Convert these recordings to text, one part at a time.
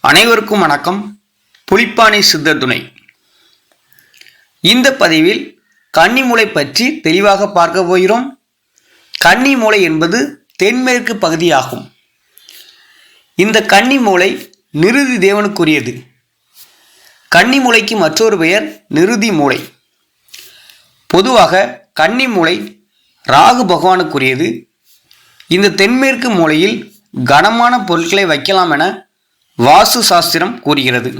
அனைவருக்கும் வணக்கம். புலிப்பானை சித்த துணை. இந்த பதிவில் கன்னிமூலை பற்றி தெளிவாக பார்க்க போகிறோம். கன்னிமூலை என்பது தென்மேற்கு பகுதியாகும். இந்த கன்னிமூலை நிருதி தேவனுக்குரியது. கன்னிமூலைக்கு மற்றொரு பெயர் நிருதி மூலை பொதுவாக கன்னிமூலை ராகு பகவானுக்குரியது. இந்த தென்மேற்கு மூலையில் கனமான பொருட்களை வைக்கலாம் என வாஸ்து சாஸ்திரம் கூறுகிறது.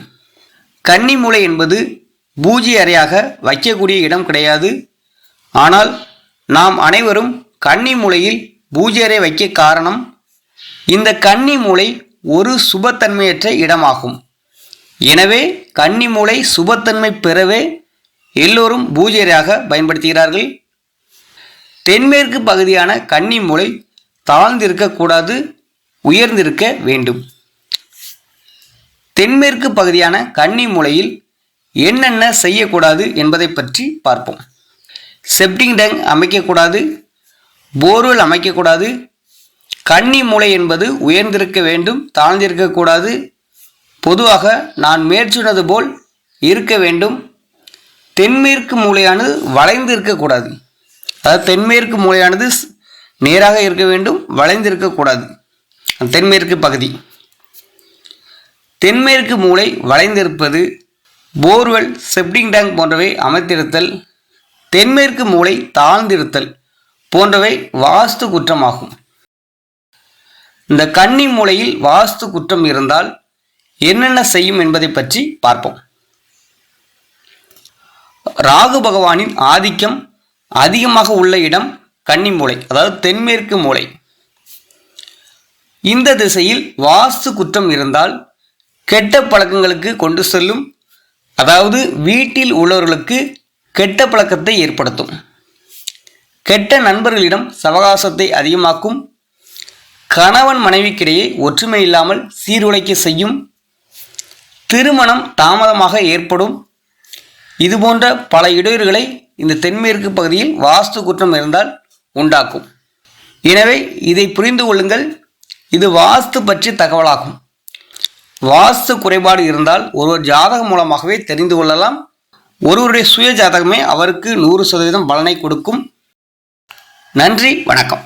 கன்னி மூலை என்பது பூஜை அறையாக வைக்கக்கூடிய இடம் கிடையாது. ஆனால் நாம் அனைவரும் கன்னி மூலையில் பூஜை அறை வைக்க காரணம் இந்த கன்னி மூலை ஒரு சுபத்தன்மையற்ற இடமாகும். எனவே கன்னி மூலை சுபத்தன்மை பெறவே எல்லோரும் பூஜை அறையாக பயன்படுத்துகிறார்கள். தென்மேற்கு பகுதியான கன்னி மூலை தாழ்ந்திருக்கக்கூடாது உயர்ந்திருக்க வேண்டும். தென்மேற்கு பகுதியான கன்னி மூலையில் என்னென்ன செய்யக்கூடாது என்பதை பற்றி பார்ப்போம். செப்டிங் டேங்க் அமைக்கக்கூடாது போர்வெல் அமைக்கக்கூடாது கன்னி மூலை என்பது உயர்ந்திருக்க வேண்டும் தாழ்ந்திருக்கக்கூடாது பொதுவாக நான் மேற்சொன்னது போல் இருக்க வேண்டும். தென்மேற்கு மூலையானது வளைந்து இருக்கக்கூடாது அதாவது தென்மேற்கு மூலையானது நேராக இருக்க வேண்டும் வளைந்து இருக்கக்கூடாது தென்மேற்கு பகுதி. தென்மேற்கு மூலை வளைந்திருப்பது போர்வெல் செப்டிங் டேங்க் போன்றவை அமைத்திருத்தல் தென்மேற்கு மூலை தாழ்ந்திருத்தல் போன்றவை வாஸ்து குற்றமாகும். இந்த கன்னி மூலையில் வாஸ்து குற்றம் இருந்தால் என்னென்ன செய்யும் என்பதை பற்றி பார்ப்போம். ராகு பகவானின் ஆதிக்கம் அதிகமாக உள்ள இடம் கன்னி மூலை அதாவது தென்மேற்கு மூலை இந்த திசையில் வாஸ்து குற்றம் இருந்தால் கெட்ட பழக்கங்களுக்கு கொண்டு செல்லும் அதாவது வீட்டில் உள்ளவர்களுக்கு கெட்ட பழக்கத்தை ஏற்படுத்தும். கெட்ட நண்பர்களிடம் சவகாசத்தை அதிகமாக்கும் கணவன் மனைவிக்கிடையே ஒற்றுமை இல்லாமல் சீர்குலைக்க செய்யும் திருமணம் தாமதமாக ஏற்படும். இதுபோன்ற பல இடையூறுகளை இந்த தென்மேற்கு பகுதியில் வாஸ்து குற்றம் இருந்தால் உண்டாக்கும். எனவே இதை புரிந்து கொள்ளுங்கள். இது வாஸ்து பற்றி தகவலாகும். வாஸ்து குறைபாடு இருந்தால் ஒருவர் ஜாதகம் மூலமாகவே தெரிந்து கொள்ளலாம். ஒருவருடைய சுய ஜாதகமே அவருக்கு நூறு சதவீதம் பலனை கொடுக்கும். நன்றி வணக்கம்.